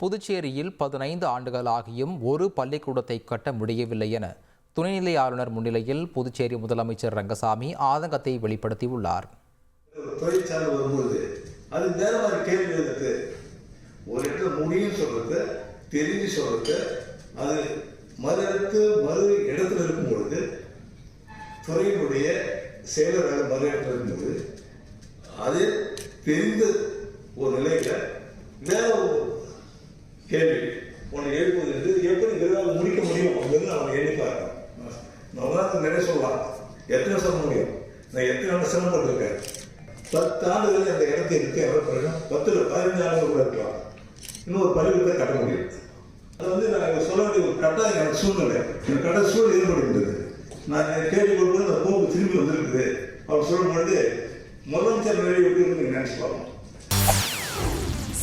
புதுச்சேரியில் பதினைந்து ஆண்டுகளாகியும் ஒரு பள்ளிக்கூடத்தை கட்ட முடியவில்லை என துணைநிலை ஆளுநர் முன்னிலையில் புதுச்சேரி முதலமைச்சர் ரங்கசாமி ஆதங்கத்தை வெளிப்படுத்தியுள்ளார். தொழிற்சாலை வரும்போது அது வேற மாதிரி கேள்வி இருக்கு ஒரு இடத்துல முடியும் சொல்றது தெரிஞ்சு சொல்றது அது மறு இடத்து மறு இடத்துல இருக்கும் பொழுது துறையினுடைய செயலராக மறு இடத்துல இருக்கும்போது அது தெரிந்த ஒரு நிலையில வேற ஒரு கேள்வி. உன்னை எழுப்புவது என்று எப்படி விரைவாக முடிக்க முடியும்? அப்படின்னு அவன் எண்ணி பார்க்கலாம் நிறைய சொல்லலாம். எத்தனை சொல்ல முடியும்? நான் எத்தனை நாள் சிரமப்பட்டிருக்கேன்? பத்து ஆண்டுகள் அந்த இடத்தை இருக்கு எவ்வளோ பிறகு பத்தில் பதினஞ்சு ஆண்டுகள் கூட இருக்கலாம். இன்னும் ஒரு பள்ளிக்கூடத்தை கட்ட முடியும். அது வந்து நான் சொல்ல வேண்டிய ஒரு கட்டாயம் எனக்கு சூழ்நிலை. எனக்கு கட்ட சூழல் ஏற்படுகின்றது. நான் கேள்வி கொடுக்கும்போது அந்த போக்கு திரும்பி வந்திருக்குது. அவர் சொல்லும் பொழுது முதலமைச்சர் நிறைய விட்டு நினைச்சு பார்க்கணும்.